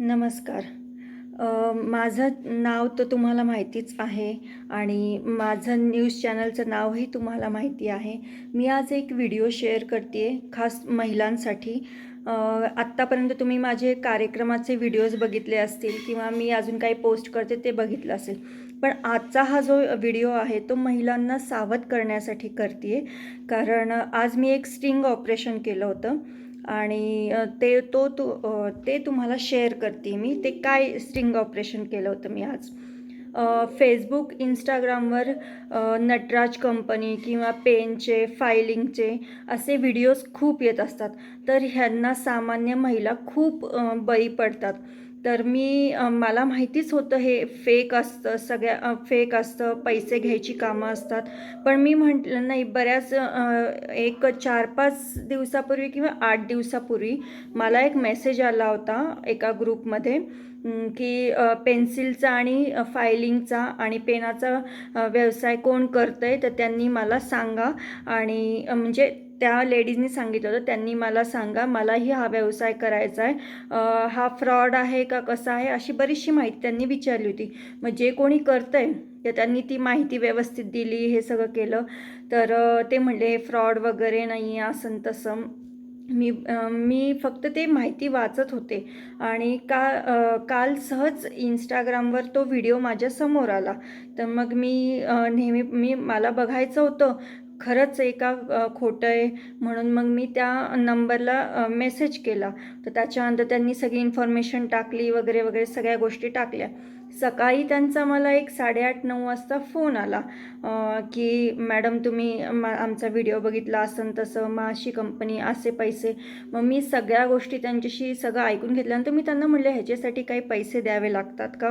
नमस्कार. माझं नाव तर तुम्हाला माहितीच आहे आणि माझं न्यूज चॅनलचं नावही तुम्हाला माहिती आहे. मी आज एक व्हिडिओ शेअर करते आहे खास महिलांसाठी. आत्तापर्यंत तुम्ही माझे कार्यक्रमाचे व्हिडिओज बघितले असतील किंवा मी अजून काही पोस्ट करते ते बघितलं असेल. पण आजचा हा जो व्हिडिओ आहे तो महिलांना सावध करण्यासाठी करते कारण आज मी एक स्टिंग ऑपरेशन केलं होतं. आणि ते तो तू ते तुम्हाला शेअर करते मी ते काय स्ट्रिंग ऑपरेशन केलं होतं मी आज? फेसबुक इंस्टाग्रामवर नटराज कंपनी किंवा पेनचे फायलिंगचे असे व्हिडिओज खूप येत असतात. तर ह्यांना सामान्य महिला खूप बळी पडतात. तर मी मला माहितीच होतं हे फेक असतं सगळ्या फेक असतं पैसे घ्यायची कामं असतात. पण मी म्हटलं नाही बऱ्याच एक चार पाच दिवसापूर्वी किंवा आठ दिवसापूर्वी मला एक मेसेज आला होता एका ग्रुपमध्ये की पेन्सिलचा आणि फायलिंगचा आणि पेनाचा व्यवसाय कोण करतं आहे तर त्यांनी मला सांगा. आणि म्हणजे त्या लेडीजनी सांगितलं होतं त्यांनी मला सांगा मलाही हा व्यवसाय करायचा आहे. हा फ्रॉड आहे का कसा आहे? अशी बरीचशी माहिती त्यांनी विचारली होती. मग जे कोणी करतं आहे तर त्यांनी ती माहिती व्यवस्थित दिली हे सगळं केलं. तर ते म्हणले फ्रॉड वगैरे नाही आहे असं तसं. मी मी फक्त ते माहिती वाचत होते. आणि का काल सहज इंस्टाग्रामवर तो व्हिडिओ माझ्यासमोर आला. तर मग मी नेहमी मी मला बघायचं होतं. खरंच एका खोटं आहे म्हणून मग मी त्या नंबरला मेसेज केला. तर त्याच्यानंतर त्यांनी सगळी इन्फॉर्मेशन टाकली वगैरे वगैरे सगळ्या गोष्टी टाकल्या. सकाळी त्यांचा मला एक साडेआठ नऊ वाजता फोन आला की मॅडम तुम्ही मा आमचा व्हिडिओ बघितला असं तसं मग अशी कंपनी असे पैसे. मग मी सगळ्या गोष्टी त्यांच्याशी सगळं ऐकून घेतल्यानंतर मी त्यांना म्हटलं ह्याच्यासाठी काही पैसे द्यावे लागतात का?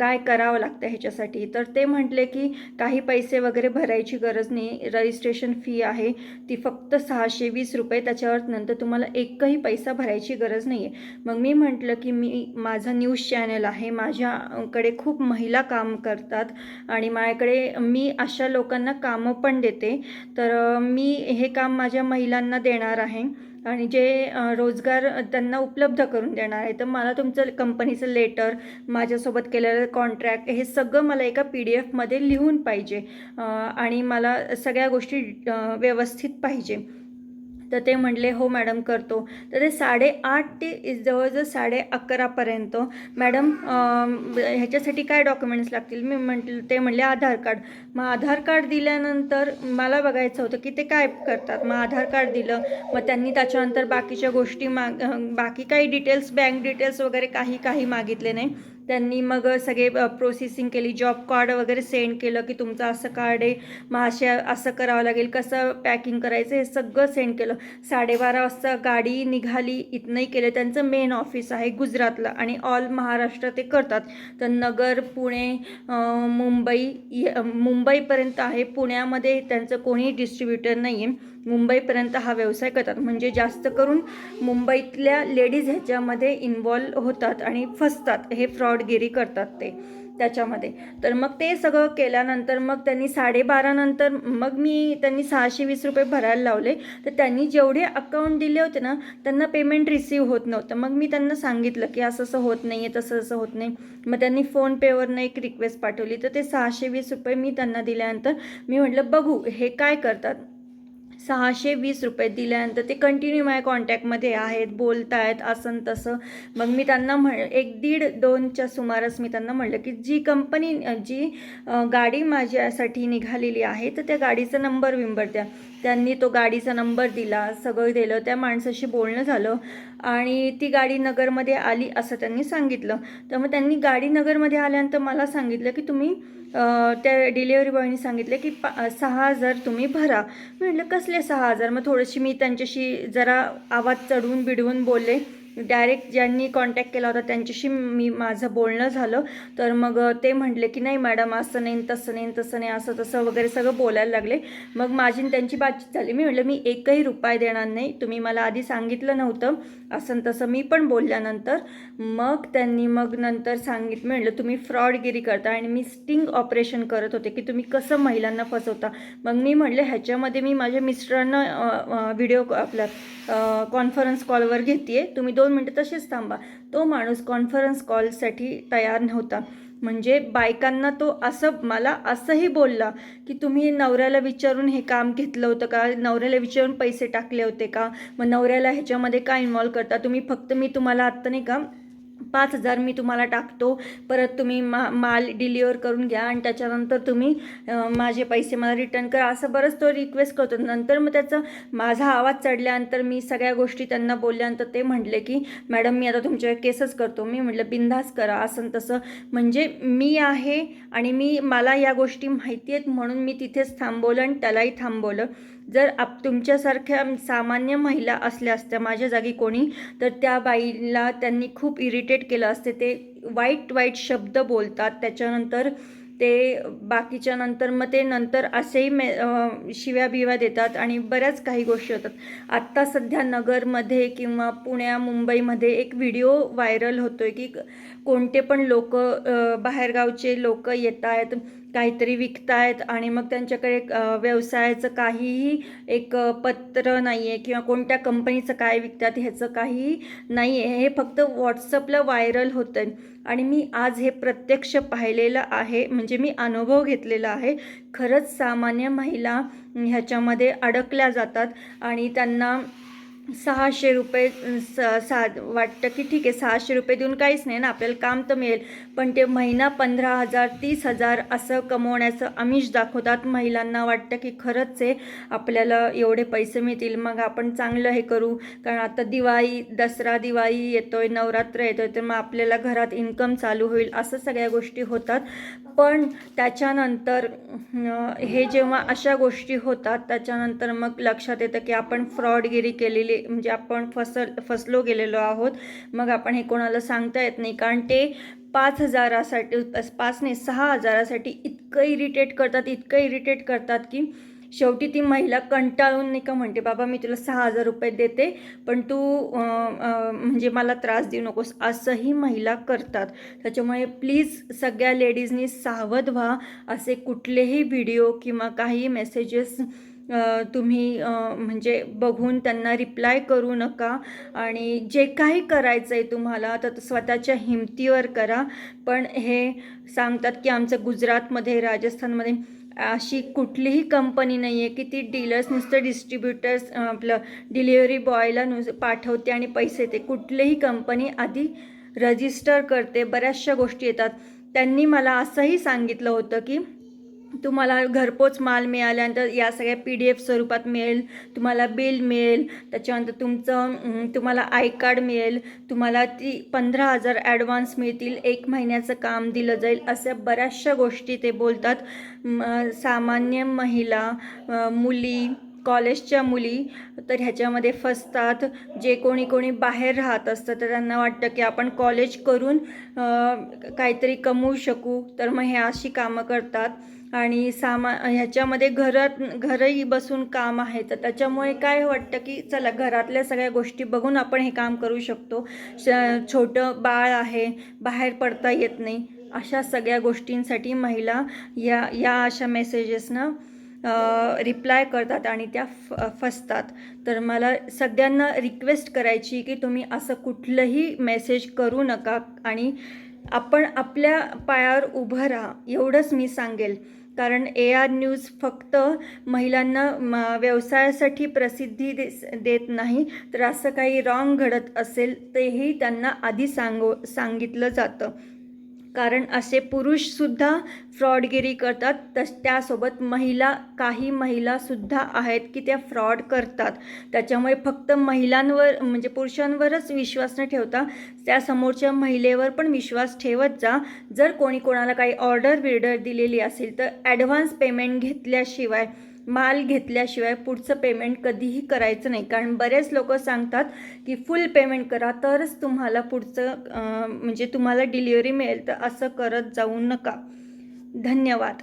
काय करावं लागतं ह्याच्यासाठी? तर ते म्हटले की काही पैसे वगैरे भरायची गरज नाही. रजिस्ट्रेशन फी आहे. ती फक्त सहाशे वीस रुपये त्याच्यावर नंतर तुम्हाला एकही पैसा भरायची गरज नाही आहे मग मी म्हटलं की मी माझा न्यूज चॅनल आहे माझ्या कडे खूप महिला काम करतात आणि माझ्याकडे मी अशा लोकांना कामं पण देते. तर मी हे काम माझ्या महिलांना देणार आहे आणि जे रोजगार त्यांना उपलब्ध करून देणार आहे. तर मला तुमचं कंपनीचं लेटर माझ्यासोबत केलेलं कॉन्ट्रॅक्ट हे सगळं मला एका पी डी एफमध्ये लिहून पाहिजे आणि मला सगळ्या गोष्टी व्यवस्थित पाहिजे. तर ते म्हणले हो मॅडम करतो. तर ते साडेआठ ते जवळजवळ साडे अकरापर्यंत मॅडम ह्याच्यासाठी काय डॉक्युमेंट्स लागतील? मी म्हटलं ते म्हणले आधार कार्ड. मग आधार कार्ड दिल्यानंतर मला बघायचं होतं की ते काय करतात. मग आधार कार्ड दिलं. मग त्यांनी त्याच्यानंतर बाकीच्या गोष्टी माग बाकी काही डिटेल्स बँक डिटेल्स वगैरे काही काही मागितले नाही. त्यांनी मग सगळे प्रोसेसिंग केली जॉब कार्ड वगैरे सेंड केलं की तुमचं असं कार्ड आहे मग असे असं करावं लागेल कसं पॅकिंग करायचं हे सगळं सेंड केलं. साडेबारा वाजता गाडी निघाली इथनंही केलं. त्यांचं मेन ऑफिस आहे गुजरातला आणि ऑल महाराष्ट्र ते करतात. तर नगर पुणे मुंबई मुंबईपर्यंत आहे. पुण्यामध्ये त्यांचं कोणी डिस्ट्रीब्युटर नाही आहे मुंबईपर्यंत हा व्यवसाय करतात. म्हणजे जास्त करून मुंबईतल्या लेडीज ह्याच्यामध्ये इन्वॉल्व होतात आणि फसतात. हे फ्रॉडगिरी करतात ते त्याच्यामध्ये. तर मग ते सगळं केल्यानंतर मग त्यांनी साडेबारानंतर मग मी त्यांनी सहाशे वीस रुपये भरायला लावले. तर त्यांनी जेवढे अकाउंट दिले होते ना त्यांना पेमेंट रिसीव होत नव्हतं. मग मी त्यांना सांगितलं की असं असं होत नाही आहे तसं असं होत नाही. मग त्यांनी फोनपेवरनं एक रिक्वेस्ट पाठवली. तर ते सहाशे वीस रुपये मी त्यांना दिल्यानंतर मी म्हटलं बघू हे काय करतात? सहाशे वीस रुपये दिल्यानंतर ते कंटिन्यू माझ्या कॉन्टॅक्टमध्ये आहेत बोलत आहेत असं तसं. मग मी त्यांना म्हण एक दीड दोनच्या सुमारास मी त्यांना म्हणलं की जी कंपनी जी गाडी माझ्यासाठी निघालेली आहे तर त्या गाडीचा नंबर विंबर द्या. त्यांनी तो गाडीचा नंबर दिला सगळं दिलं त्या माणसाशी बोलणं झालं आणि ती गाडी नगरमध्ये आली असं त्यांनी सांगितलं. तर मग त्यांनी गाडी नगरमध्ये आल्यानंतर मला सांगितलं की तुम्ही त्या डिलेवरी बॉयनी सांगितलं की पा सहा हजार तुम्ही भरा. म्हटलं कसं कसले सहा हजार. मग थोडीशी मी त्यांच्याशी जरा आवाज चढवून बिडवून बोलले. डायरेक्ट ज्यांनी कॉन्टॅक्ट केला होता त्यांच्याशी मी माझं बोलणं झालं. तर मग ते म्हटले की नाही मॅडम असं नाही तसं नाही तसं नाही असं तसं वगैरे सगळं बोलायला लागले. मग माझी त्यांची बातचीत झाली. मी म्हटलं मी एकही रुपये देणार नाही. तुम्ही मला आधी सांगितलं नव्हतं. असं न तसं मी पण बोलल्यानंतर मग त्यांनी मग नंतर सांगितलं म्हटलं तुम्ही फ्रॉडगिरी करता आणि मी स्टिंग ऑपरेशन करत होते की तुम्ही कसं महिलांना फसवता? मग मी म्हटलं ह्याच्यामध्ये मी माझ्या मिस्टरांना व्हिडिओ आपल्या कॉन्फरन्स कॉलवर घेते तुम्ही दोन दोन मिनटं तसेच थांबा. तो माणूस कॉन्फरन्स कॉलसाठी तयार नव्हता. म्हणजे बायकांना तो असं मला असंही बोलला की तुम्ही नवऱ्याला विचारून हे काम घेतलं होतं का? नवऱ्याला विचारून पैसे टाकले होते का? मग नवऱ्याला ह्याच्यामध्ये का इन्वॉल्व करता? तुम्ही फक्त मी तुम्हाला आत्ता नाही का पाच हजार मी तुम्हाला टाकतो. परत तुम्ही मा माल डिलिव्हर करून घ्या आणि त्याच्यानंतर तुम्ही माझे पैसे मला रिटर्न करा. असं बरंच तो रिक्वेस्ट करतो. नंतर मग त्याचं माझा आवाज चढल्यानंतर मी सगळ्या गोष्टी त्यांना बोलल्यानंतर ते म्हटले की मॅडम मी आता तुमच्यावर केसच करतो. मी म्हटलं बिंदास करा. असं तसं म्हणजे मी आहे आणि मी मला या गोष्टी माहिती आहेत म्हणून मी तिथेच थांबवलं आणि त्यालाही थांबवलं. जर आप तुमच्यासारख्या सामान्य महिला असल्या असत्या माझ्या जागी कोणी तर त्या बाईला त्यांनी खूप इरिटेट केलं असते. ते वाईट वाईट शब्द बोलतात. त्याच्यानंतर ते बाकीच्या नंतर मग ते नंतर असेही मे शिव्या बिव्या देतात आणि बऱ्याच काही गोष्टी होतात. आत्ता सध्या नगरमध्ये किंवा पुण्या मुंबईमध्ये एक व्हिडिओ व्हायरल होतो आहे की कोणते पण लोक बाहेरगावचे लोक येत आहेत काहीतरी विकतायत आणि मग त्यांच्याकडे व्यवसायाचं काहीही एक पत्र नाही आहे किंवा कोणत्या कंपनीचं काय विकतात ह्याचं काहीही नाही आहे हे फक्त व्हॉट्सअपला व्हायरल होतं आहे आणि मी आज हे प्रत्यक्ष पाहिलेलं आहे. म्हणजे मी अनुभव घेतलेला आहे. खरंच सामान्य महिला ह्याच्यामध्ये अडकल्या जातात आणि त्यांना सहाशे रुपये स सा वाटतं की ठीक आहे सहाशे रुपये देऊन काहीच नाही ना आपल्याला काम तर मिळेल. पण ते महिना पंधरा हजार तीस हजार असं कमवण्याचं आमिष दाखवतात महिलांना. वाटतं की खरंच आहे आपल्याला एवढे पैसे मिळतील. मग आपण चांगलं हे करू. कारण आता दिवाळी दसरा दिवाळी येतोय नवरात्र येतोय तर मग आपल्याला घरात इन्कम चालू होईल असं सगळ्या गोष्टी होतात. पण त्याच्यानंतर हे जेव्हा अशा गोष्टी होतात त्याच्यानंतर मग लक्षात येतं की आपण फ्रॉडगिरी केलेली म्हणजे आपण फसल फसलो गेलेलो आहोत. मग आपण हे कोणाला सांगता येत नाही कारण ते पाच हजारासाठी पाच नाही सहा हजारासाठी इतकं इरिटेट करतात इतकं इरिटेट करतात की शेवटी ती महिला कंटाळून नाही का म्हणते बाबा मी तुला सहा हजार रुपये देते पण तू म्हणजे मला त्रास देऊ नकोस असंही महिला करतात. त्याच्यामुळे प्लीज सगळ्या लेडीजनी सावध व्हा. असे कुठलेही व्हिडिओ किंवा काही मेसेजेस तुम्ही म्हणजे बघून त्यांना रिप्लाय करू नका आणि जे काही करायचं आहे तुम्हाला तर स्वतःच्या हिमतीवर करा. पण हे सांगतात की आमचं गुजरातमध्ये राजस्थानमध्ये अशी कुठलीही कंपनी नाही आहे की ती डीलर्स नुसतं डिस्ट्रीब्युटर्स आपलं डिलिव्हरी बॉयला नुस पाठवते आणि पैसे ते कुठलीही कंपनी आधी रजिस्टर करते. बऱ्याचशा गोष्टी येतात. त्यांनी मला असंही सांगितलं होतं की तुम्हाला घरपोच माल मिळाल्यानंतर या सगळ्या पी डी एफ स्वरूपात मिळेल तुम्हाला बिल मिळेल त्याच्यानंतर तुमचं तुम्हाला आय कार्ड मिळेल तुम्हाला ती पंधरा हजार ॲडव्हान्स मिळतील एक महिन्याचं काम दिलं जाईल अशा बऱ्याचशा गोष्टी ते बोलतात. सामान्य महिला मुली कॉलेजच्या मुली तर ह्याच्यामध्ये फसतात. जे कोणी कोणी बाहेर राहत असतं तर त्यांना वाटतं की आपण कॉलेज करून काहीतरी कमवू शकू तर मग हे अशी कामं करतात. आणि सामा ह्याच्यामध्ये घरात घरही बसून काम आहे. तर त्याच्यामुळे काय वाटतं की चला घरातल्या सगळ्या गोष्टी बघून आपण हे काम करू शकतो. श छोटं बाळ आहे बाहेर पडता येत नाही अशा सगळ्या गोष्टींसाठी महिला या या अशा मेसेजेसनं रिप्लाय करतात आणि त्या फ फसतात. तर मला सगळ्यांना रिक्वेस्ट करायची की तुम्ही असं कुठलंही मेसेज करू नका आणि आपण आपल्या पायावर उभं राहा एवढंच मी सांगेल. कारण ए आर न्यूज फक्त महिलांना म व्यवसायासाठी प्रसिद्धी दे देत नाही. तर असं काही रॉंग घडत असेल तेही त्यांना आधी सांगो सांगितलं जातं. कारण असे पुरुषसुद्धा फ्रॉडगिरी करतात. तस त्यासोबत महिला काही महिलासुद्धा आहेत की त्या फ्रॉड करतात. त्याच्यामुळे फक्त महिलांवर म्हणजे पुरुषांवरच विश्वास न ठेवता त्या समोरच्या महिलेवर पण विश्वास ठेवत जा. जर कोणी कोणाला काही ऑर्डर बिर्डर दिलेली असेल तर ॲडव्हान्स पेमेंट घेतल्याशिवाय माल घेतल्याशिवाय पुढचं पेमेंट कधीही करायचं नाही. कारण बरेच लोक सांगतात की फुल पेमेंट करा तरच तुम्हाला पुढचं म्हणजे तुम्हाला डिलिव्हरी मिळेल तर असं करत जाऊ नका. धन्यवाद.